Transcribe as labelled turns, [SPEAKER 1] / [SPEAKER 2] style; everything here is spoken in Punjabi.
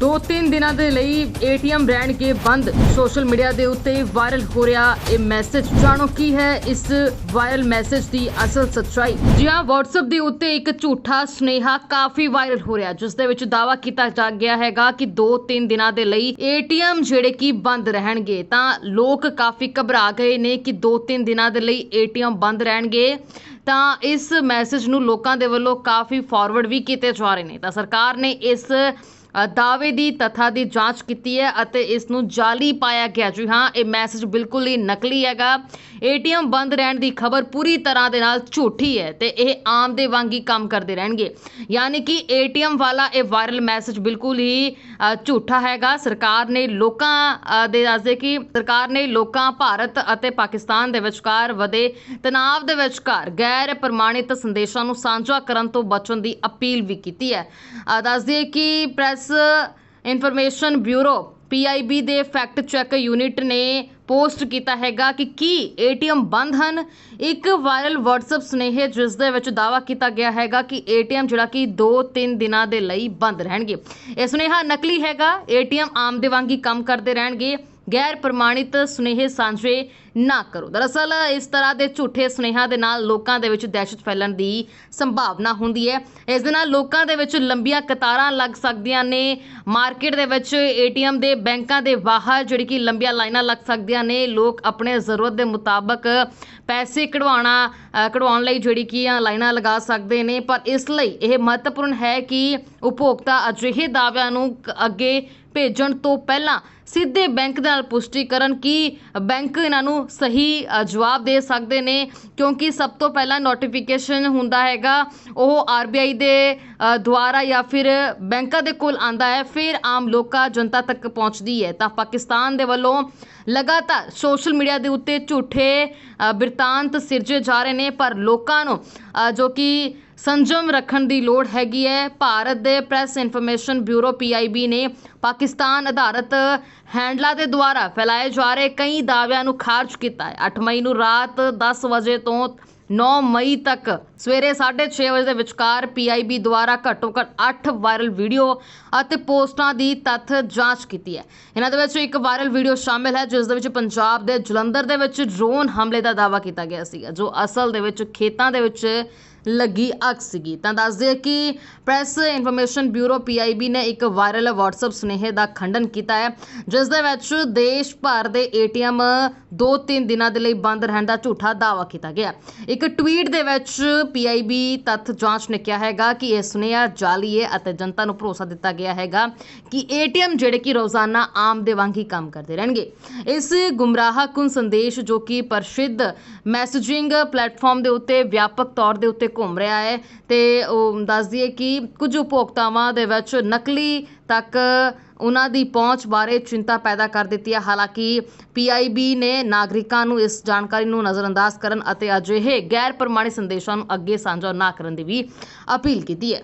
[SPEAKER 1] 2-3 ਦਿਨਾਂ ਦੇ ਲਈ ਏਟੀਐਮ ਰਹਿਣਗੇ ਬੰਦ ਸੋਸ਼ਲ ਮੀਡੀਆ ਦੇ ਉੱਤੇ ਵਾਇਰਲ ਹੋ ਰਿਹਾ ਇਹ ਮੈਸੇਜ। ਜਾਣੋ ਕੀ ਹੈ ਇਸ ਵਾਇਰਲ ਮੈਸੇਜ ਦੀ ਅਸਲ ਸੱਚਾਈ? ਜੀ ਹਾਂ, WhatsApp ਦੇ ਉੱਤੇ ਇੱਕ ਝੂਠਾ ਸੁਨੇਹਾ ਕਾਫੀ ਵਾਇਰਲ ਹੋ ਰਿਹਾ, ਜਿਸ ਦੇ ਵਿੱਚ ਦਾਵਾ ਕੀਤਾ ਜਾ ਗਿਆ ਹੈਗਾ ਕਿ 2-3 ਦਿਨਾਂ ਦੇ ਲਈ ਏਟੀਐਮ ਜਿਹੜੇ ਕਿ ਬੰਦ ਰਹਿਣਗੇ। ਤਾਂ ਲੋਕ ਕਾਫੀ ਘਬਰਾ ਗਏ ਨੇ ਕਿ 2-3 ਦਿਨਾਂ ਦੇ ਲਈ ਏਟੀਐਮ ਬੰਦ ਰਹਿਣਗੇ। ਤਾਂ ਇਸ ਮੈਸੇਜ ਨੂੰ ਲੋਕਾਂ ਦੇ ਵੱਲੋਂ ਕਾਫੀ ਫਾਰਵਰਡ ਵੀ ਕੀਤੇ ਜਾ ਰਹੇ ਨੇ। ਤਾਂ ਸਰਕਾਰ ਨੇ ਇਸ ਦਾਅਵੇ ਦੀ ਤਥਾ ਦੀ ਜਾਂਚ ਕੀਤੀ ਹੈ ਅਤੇ ਇਸ ਨੂੰ ਜਾਲੀ ਪਾਇਆ ਗਿਆ। ਜੀ ਹਾਂ ਇਹ ਮੈਸੇਜ ਬਿਲਕੁਲ ਹੀ ਨਕਲੀ ਹੈਗਾ। ਏਟੀਐਮ ਬੰਦ ਰਹਿਣ ਦੀ ਖਬਰ ਪੂਰੀ ਤਰ੍ਹਾਂ ਦੇ ਨਾਲ ਝੂਠੀ ਹੈ ਤੇ ਇਹ ਆਮ ਦੇ ਵਾਂਗ ਹੀ ਕੰਮ ਕਰਦੇ ਰਹਿਣਗੇ। ਯਾਨੀ ਕਿ ਏਟੀਐਮ ਵਾਲਾ ਇਹ ਵਾਇਰਲ ਮੈਸੇਜ ਬਿਲਕੁਲ ਹੀ ਝੂਠਾ ਹੈਗਾ। ਸਰਕਾਰ ਨੇ ਲੋਕਾਂ ਦੇ ਦੱਸਦੇ ਕਿ ਸਰਕਾਰ ਨੇ ਲੋਕਾਂ ਭਾਰਤ ਅਤੇ ਪਾਕਿਸਤਾਨ ਦੇ ਵਿਚਕਾਰ ਵਧੇ ਤਣਾਅ ਦੇ ਵਿਚਕਾਰ ਗੈਰ ਪ੍ਰਮਾਣਿਤ ਸੰਦੇਸ਼ਾਂ ਨੂੰ ਸਾਂਝਾ ਕਰਨ ਤੋਂ ਬਚਣ ਦੀ ਅਪੀਲ ਵੀ ਕੀਤੀ ਹੈ। ਅ, ਕਿ ਪ੍ਰੈਸ ਇਨਫੋਰਮੇਸ਼ਨ ਬਿਊਰੋ ਪੀਆਈਬੀ ਦੇ ਫੈਕਟ ਚੈੱਕ ਯੂਨਿਟ ਨੇ ਪੋਸਟ ਕੀਤਾ ਹੈਗਾ ਕਿ ਕੀ ਏਟੀਐਮ ਬੰਦ ਹਨ। ਇੱਕ ਵਾਇਰਲ WhatsApp ਸੁਨੇਹੇ ਜਿਸ ਦੇ ਵਿੱਚ ਦਾਵਾ ਕੀਤਾ ਗਿਆ ਹੈਗਾ ਕਿ ਏਟੀਐਮ ਜਿਹੜਾ ਕਿ 2-3 ਦਿਨਾਂ ਦੇ ਲਈ ਬੰਦ ਰਹਿਣਗੇ। ਇਹ ਸੁਨੇਹਾ ਨਕਲੀ ਹੈਗਾ। ਏਟੀਐਮ ਆਮ ਦੇ ਵਾਂਗ ਹੀ ਕੰਮ ਕਰਦੇ ਰਹਿਣਗੇ। ਗੈਰ ਪ੍ਰਮਾਣਿਤ ਸੁਨੇਹੇ ਸਾਂਝੇ ਨਾ ਕਰੋ। ਦਰਅਸਲ ਇਸ ਤਰ੍ਹਾਂ ਦੇ ਝੂਠੇ ਸੁਨੇਹਾ ਦੇ ਨਾਲ ਲੋਕਾਂ ਦੇ ਵਿੱਚ ਦਹਿਸ਼ਤ ਫੈਲਣ ਦੀ ਸੰਭਾਵਨਾ ਹੁੰਦੀ ਹੈ। ਇਸ ਦੇ ਨਾਲ ਲੋਕਾਂ ਦੇ ਵਿੱਚ ਲੰਬੀਆਂ ਕਤਾਰਾਂ ਲੱਗ ਸਕਦੀਆਂ ਨੇ। ਮਾਰਕੀਟ ਦੇ ਵਿੱਚ ਏਟੀਐਮ ਦੇ ਬੈਂਕਾਂ ਦੇ ਬਾਹਰ ਜਿਹੜੀ ਕਿ ਲੰਬੀਆਂ ਲਾਈਨਾਂ ਲੱਗ ਸਕਦੀਆਂ ਨੇ। ਲੋਕ ਆਪਣੇ ਜ਼ਰੂਰਤ ਦੇ ਮੁਤਾਬਕ ਪੈਸੇ ਕਢਵਾਉਣਾ ਕਢਵਾਉਣ ਲਈ ਜਿਹੜੀ ਕਿ ਲਾਈਨਾਂ ਲਗਾ ਸਕਦੇ ਨੇ। ਪਰ ਇਸ ਲਈ ਇਹ ਮਹੱਤਵਪੂਰਨ ਹੈ ਕਿ ਉਪਭੋਗਤਾ ਅਜਿਹੇ ਦਾਅਵਿਆਂ ਨੂੰ ਅੱਗੇ ਭੇਜਣ ਤੋਂ ਪਹਿਲਾਂ ਸਿੱਧੇ ਬੈਂਕ ਦੇ ਨਾਲ ਪੁਸ਼ਟੀ ਕਰਨ ਕਿ ਬੈਂਕ ਇਹਨਾਂ ਨੂੰ ਸਹੀ ਜਵਾਬ ਦੇ ਸਕਦੇ ਨੇ ਕਿਉਂਕਿ ਸਭ ਤੋਂ ਪਹਿਲਾਂ ਨੋਟੀਫਿਕੇਸ਼ਨ ਹੁੰਦਾ ਹੈਗਾ, ਉਹ ਆਰਬੀਆਈ ਦੇ ਦੁਆਰਾ ਜਾਂ ਫਿਰ ਬੈਂਕਾਂ ਦੇ ਕੋਲ ਆਂਦਾ ਹੈ, ਫਿਰ ਆਮ ਲੋਕਾਂ, ਜਨਤਾ ਤੱਕ ਪਹੁੰਚਦੀ ਹੈ। ਤਾਂ ਪਾਕਿਸਤਾਨ ਦੇ ਵੱਲੋਂ ਲਗਾਤਾਰ ਸੋਸ਼ਲ ਮੀਡੀਆ ਦੇ ਉੱਤੇ ਝੂਠੇ ਬਿਰਤਾਂਤ ਸਿਰਜੇ ਜਾ ਰਹੇ ਨੇ, ਪਰ ਲੋਕਾਂ ਨੂੰ ਜੋ ਕਿ ਸੰਜਮ ਰੱਖਣ ਦੀ ਲੋੜ ਹੈਗੀ ਹੈ, ਭਾਰਤ ਦੇ ਪ੍ਰੈਸ ਇਨਫੋਰਮੇਸ਼ਨ ਬਿਊਰੋ ਪੀਆਈਬੀ ਨੇ ਪਾਕਿਸਤਾਨ ਆਧਾਰਿਤ ਹੈਂਡਲਾਂ ਦੇ ਦੁਆਰਾ ਫੈਲਾਏ ਜਾ ਰਹੇ ਕਈ ਦਾਅਵਿਆਂ ਨੂੰ ਖਾਰਜ ਕੀਤਾ ਹੈ। 8 ਮਈ ਨੂੰ ਰਾਤ 10 ਵਜੇ ਤੋਂ 9 ਮਈ ਤੱਕ ਸਵੇਰੇ 6:30 ਵਜੇ ਦੇ ਵਿਚਕਾਰ ਪੀਆਈਬੀ ਦੁਆਰਾ ਘੱਟੋ ਘੱਟ 8 ਵਾਇਰਲ ਵੀਡੀਓ ਅਤੇ ਪੋਸਟਾਂ ਦੀ ਤੱਥ ਜਾਂਚ ਕੀਤੀ ਹੈ। ਇਹਨਾਂ ਦੇ ਵਿੱਚ ਇੱਕ ਵਾਇਰਲ ਵੀਡੀਓ ਸ਼ਾਮਿਲ ਹੈ, ਜਿਸ ਦੇ ਵਿੱਚ ਪੰਜਾਬ ਦੇ ਜਲੰਧਰ ਦੇ ਵਿੱਚ ਡਰੋਨ ਹਮਲੇ ਦਾ ਦਾਅਵਾ ਕੀਤਾ ਗਿਆ ਸੀਗਾ, ਜੋ ਅਸਲ ਦੇ ਵਿੱਚ ਖੇਤਾਂ ਦੇ ਵਿੱਚ ਲੱਗੀ ਅੱਗ ਸੀਗੀ ਤਾਂ ਦੱਸਦੇ ਕਿ ਪ੍ਰੈਸ ਇਨਫੋਰਮੇਸ਼ਨ ਬਿਊਰੋ ਪੀਆਈਬੀ ਨੇ ਇੱਕ ਵਾਇਰਲ WhatsApp ਸੁਨੇਹੇ ਦਾ ਖੰਡਨ ਕੀਤਾ ਹੈ ਜਿਸ ਦੇ ਵਿੱਚ ਦੇਸ਼ ਭਰ ਦੇ ਏਟੀਐਮ 2-3 ਦਿਨਾਂ ਦੇ ਲਈ ਬੰਦ ਰਹਿਣ ਦਾ ਝੂਠਾ ਦਾਅਵਾ ਕੀਤਾ ਗਿਆ ਇੱਕ ਟਵੀਟ ਦੇ ਵਿੱਚ ਪੀਆਈਬੀ ਤੱਥ ਜਾਂਚ ਨੇ ਕਿਹਾ ਹੈਗਾ ਕਿ ਇਹ ਸੁਨੇਹਾ ਜਾਲੀ ਹੈ ਅਤੇ ਜਨਤਾ ਨੂੰ ਭਰੋਸਾ ਦਿੱਤਾ ਗਿਆ ਹੈਗਾ ਕਿ ਏਟੀਐਮ ਜਿਹੜੇ ਕਿ ਰੋਜ਼ਾਨਾ ਆਮ ਦੇ ਵਾਂਗ ਹੀ ਕੰਮ ਕਰਦੇ ਰਹਿਣਗੇ ਇਸ ਗੁੰਮਰਾਹਕੁਨ ਸੰਦੇਸ਼ ਜੋ ਕਿ ਪ੍ਰਸਿੱਧ ਮੈਸੇਜਿੰਗ ਪਲੇਟਫਾਰਮ ਦੇ ਉੱਤੇ ਵਿਆਪਕ ਤੌਰ ਦੇ ਉੱਤੇ ਘੁੰਮ ਰਿਹਾ ਹੈ ਅਤੇ ਉਹ ਦੱਸ ਦਈਏ ਕਿ ਕੁਝ ਉਪਭੋਗਤਾਵਾਂ ਦੇ ਵਿੱਚ ਨਕਲੀ ਤੱਕ ਉਹਨਾਂ ਦੀ ਪਹੁੰਚ ਬਾਰੇ ਚਿੰਤਾ ਪੈਦਾ ਕਰ ਦਿੱਤੀ ਹੈ। ਹਾਲਾਂਕਿ ਪੀਆਈਬੀ ਨੇ ਨਾਗਰਿਕਾਂ ਨੂੰ ਇਸ ਜਾਣਕਾਰੀ ਨੂੰ ਨਜ਼ਰਅੰਦਾਜ਼ ਕਰਨ ਅਤੇ ਅਜਿਹੇ ਗੈਰ ਪ੍ਰਮਾਣਿਤ ਸੰਦੇਸ਼ਾਂ ਨੂੰ ਅੱਗੇ ਸਾਂਝਾ ਨਾ ਕਰਨ ਦੀ ਵੀ ਅਪੀਲ ਕੀਤੀ ਹੈ।